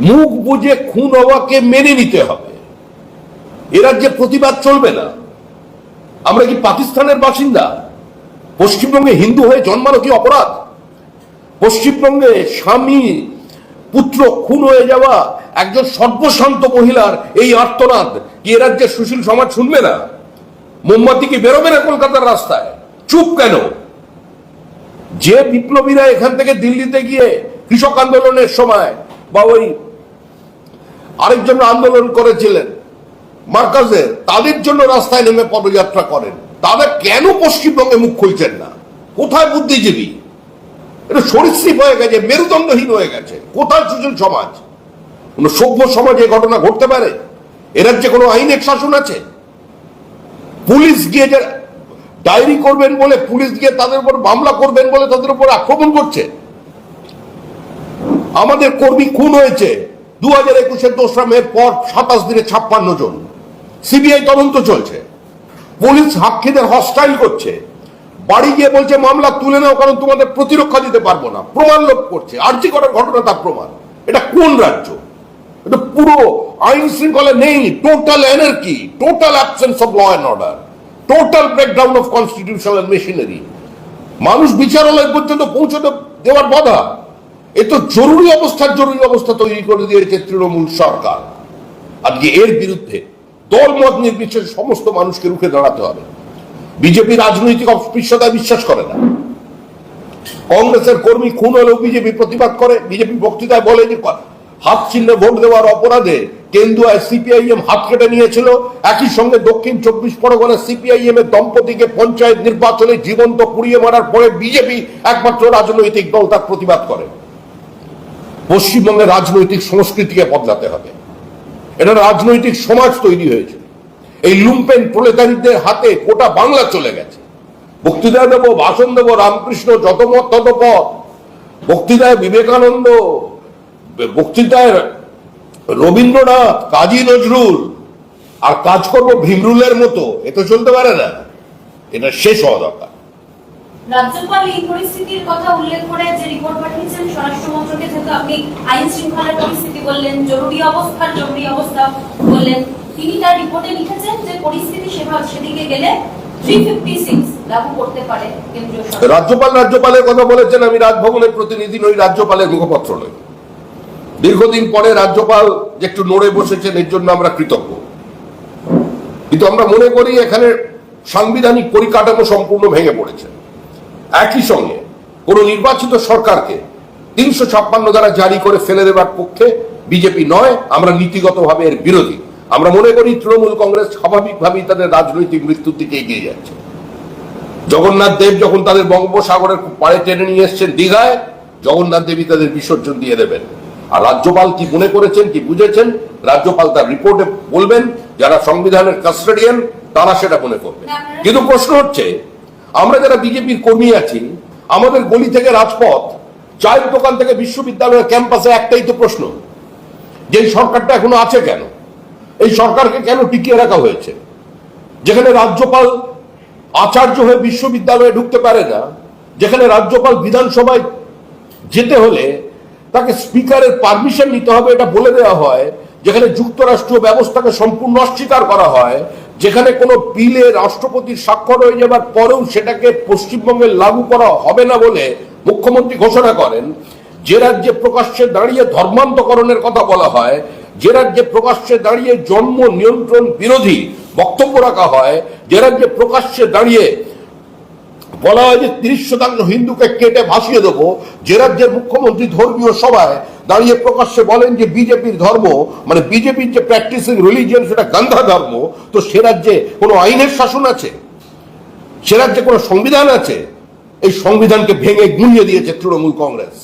মুখ বুঝে খুন হওয়াকে মেনে নিতে হবে। এ রাজ্যে প্রতিবাদ চলবে না। আমরা কি পাকিস্তানের বাসিন্দা? পশ্চিমবঙ্গে হিন্দু হয়ে জন্মানো কি অপরাধ? পশ্চিমবঙ্গে স্বামী, পুত্র খুন হয়ে যাওয়া একজন সর্বশান্ত মহিলার এই আর্তনাদ কি এ রাজ্যের সুশীল সমাজ শুনবে না? মোমবাতি কি বেরোবে না কলকাতার রাস্তায়? চুপ কেন? যে বিপ্লবীরা এখান থেকে দিল্লিতে গিয়ে কৃষক আন্দোলনের সময় বা ওই আরেকজন আন্দোলন করেছিলেন। মার্কাজের তাদের জন্য রাস্তায় নেমে পদযাত্রা করেন। তারা কেন পশ্চিমবঙ্গে মুখ খুলছেন না? কোথায় বুদ্ধিজীবী? এটা সরীসৃপ হয়ে গেছে, মেরুদণ্ডহীন হয়ে গেছে। কোথায় সুশীল সমাজ? কোন সভ্য সমাজে ঘটনা ঘটতে পারে? এ রাজ্যে কোনো আইনের শাসন আছে? পুলিশ গিয়ে যে ডায়েরি করবেন বলে, পুলিশ গিয়ে তাদের উপর মামলা করবেন বলে তাদের উপর আক্রমণ করছে? আমাদের কর্মী খুন হয়েছে। দু হাজার একুশের দোসরা মের পর সাতাশ দিনে ছাপ্পান্ন জন। সিবিআই তদন্ত চলছে। পুলিশ সাক্ষীদের হস্টাইল করছে। বাড়ি গিয়ে বলছে, মামলা তুলে নাও, কারণ তোমাদের প্রতিরক্ষা দিতে পারব না। প্রমাণ লোপ করছে। আর্জি করার ঘটনা তার প্রমাণ। এটা কোন রাজ্য? এটা পুরো আইন শৃঙ্খলা নেই। Total anarchy total absence of law and order total breakdown of constitutional machinery মানুষ বিচারালয় পর্যন্ত পৌঁছতে দেওয়ার বাধা। এ তো জরুরি অবস্থার জরুরি অবস্থা তৈরি করে দিয়েছে তৃণমূল সরকার। আজকে এর বিরুদ্ধে দল মত নির্বিশেষে সমস্ত মানুষকে রুখে দাঁড়াতে হবে। বিজেপি রাজনৈতিক অস্পৃশ্যতায় বিশ্বাস করে না। কংগ্রেসের কর্মী খুন হলেও বিজেপি প্রতিবাদ করে। বিজেপি বক্তৃতায় বলে যে, হাত চিহ্নে ভোট দেওয়ার অপরাধে কেন্দ্রীয় সিপিআইএম হাত কেটে নিয়েছিল। একই সঙ্গে দক্ষিণ চব্বিশ পরগনার সিপিআইএম এর দম্পতিকে পঞ্চায়েত নির্বাচনে জীবন্ত পুড়িয়ে মারার পরে বিজেপি একমাত্র রাজনৈতিক দল তার প্রতিবাদ করে। পশ্চিমবঙ্গের রাজনৈতিক সংস্কৃতিকে বদলাতে হবে। এটা রাজনৈতিক সমাজ তৈরি হয়েছে। এই লুম্পেন প্রলেতারিদের হাতে গোটা বাংলা চলে গেছে। বক্তৃতা দেব ভাষণ দেব রামকৃষ্ণ যত মত তত পথ বক্তৃতায় বিবেকানন্দ, বক্তৃতায় রবীন্দ্রনাথ, কাজী নজরুল, আর কাজ করব ভীমরুলের মতো। এ তো চলতে পারে না। এটা শেষ হওয়া দরকার। রাজ্যপাল এই পরিস্থিতির কথা উল্লেখ করে যে রিপোর্ট পাঠিয়েছেন, স্বরাষ্ট্র মন্ত্রকে যেহেতু আপনি আইন শৃঙ্খলার পরিস্থিতি বললেন, জরুরি অবস্থার জরুরি অবস্থা বললেন, তিনি তার রিপোর্টে লিখেছেন যে পরিস্থিতি সেভাবে সেদিকে গেলে রাজ্যপাল রাজ্যপালের কথা বলেছেন, আমি রাজভবনের প্রতিনিধি নই, রাজ্যপালের মুখপত্র নই। দীর্ঘদিন পরে রাজ্যপাল যে একটু নড়ে বসেছেন, এর জন্য আমরা কৃতজ্ঞ। কিন্তু আমরা মনে করি এখানে সাংবিধানিক পরিকাঠামো সম্পূর্ণ ভেঙে পড়েছে। একই সঙ্গে কোন নির্বাচিত সরকারকে তিনশো ছাপ্পান্ন দ্বারা জারি করে ফেলে দেবার পক্ষে বিজেপি নয়, আমরা নীতিগতভাবে এর বিরোধী। আমরা মনে করি তৃণমূল কংগ্রেস স্বাভাবিকভাবেই তাদের রাজনৈতিক মৃত্যুর দিকে এগিয়ে যাচ্ছে। জগন্নাথ দেব যখন তাদের বঙ্গোপসাগরের পাড়ে টেনে নিয়ে এসছেন দীঘায়, জগন্নাথ দেবী তাদের বিসর্জন দিয়ে দেবেন। আর রাজ্যপাল কি মনে করেছেন, কি বুঝেছেন, রাজ্যপাল তার রিপোর্টে বলবেন, যারা সংবিধানের কাস্টোডিয়ান, তারা সেটা মনে করবে কিন্তু প্রশ্ন হচ্ছে আমরা যারা বিজেপির কর্মী আছি, আমাদের গলি থেকে রাজপথ, চায়ের দোকান থেকে বিশ্ববিদ্যালয়ের ক্যাম্পাসে একটাই তো প্রশ্ন, যে সরকারটা এখনও আছে কেন? এই সরকারকে কেন টিকিয়ে রাখা হয়েছে? যেখানে রাজ্যপাল আচার্য হয়ে বিশ্ববিদ্যালয়ে ঢুকতে পারে না, যেখানে রাজ্যপাল বিধানসভায় যেতে হলে তাকে স্পিকারের পারমিশন নিতে হবে, এটা বলে দেওয়া হয়, যেখানে যুক্তরাষ্ট্রীয় ব্যবস্থাকে সম্পূর্ণ অস্বীকার করা হয় যেখানে কোনো বিলে রাষ্ট্রপতির স্বাক্ষর হয়ে যাবার পরেও সেটাকে পশ্চিমবঙ্গে লাগু করা হবে না বলে মুখ্যমন্ত্রী ঘোষণা করেন। যে রাজ্যে প্রকাশ্যে দাঁড়িয়ে ধর্মান্তকরণের কথা বলা হয়, যে রাজ্যে প্রকাশ্যে দাঁড়িয়ে জন্ম নিয়ন্ত্রণ বিরোধী বক্তব্য রাখা হয়, যে রাজ্যে প্রকাশ্যে দাঁড়িয়ে বলা হয় যে তিরিশ শতাংশ হিন্দুকে কেটে ভাসিয়ে দেবো। যে রাজ্যের মুখ্যমন্ত্রী ধর্মীয় সভায় দাঁড়িয়ে প্রকাশ্যে বলেন যে বিজেপির ধর্ম মানে বিজেপির যে প্র্যাকটিসিং রিলিজিয়ান সেটা গান্ধা ধর্ম, তো সে রাজ্যে কোনো আইনের শাসন আছে? সে রাজ্যে কোনো সংবিধান আছে? এই সংবিধানকে ভেঙে গুঁড়িয়ে দিয়েছে তৃণমূল কংগ্রেস।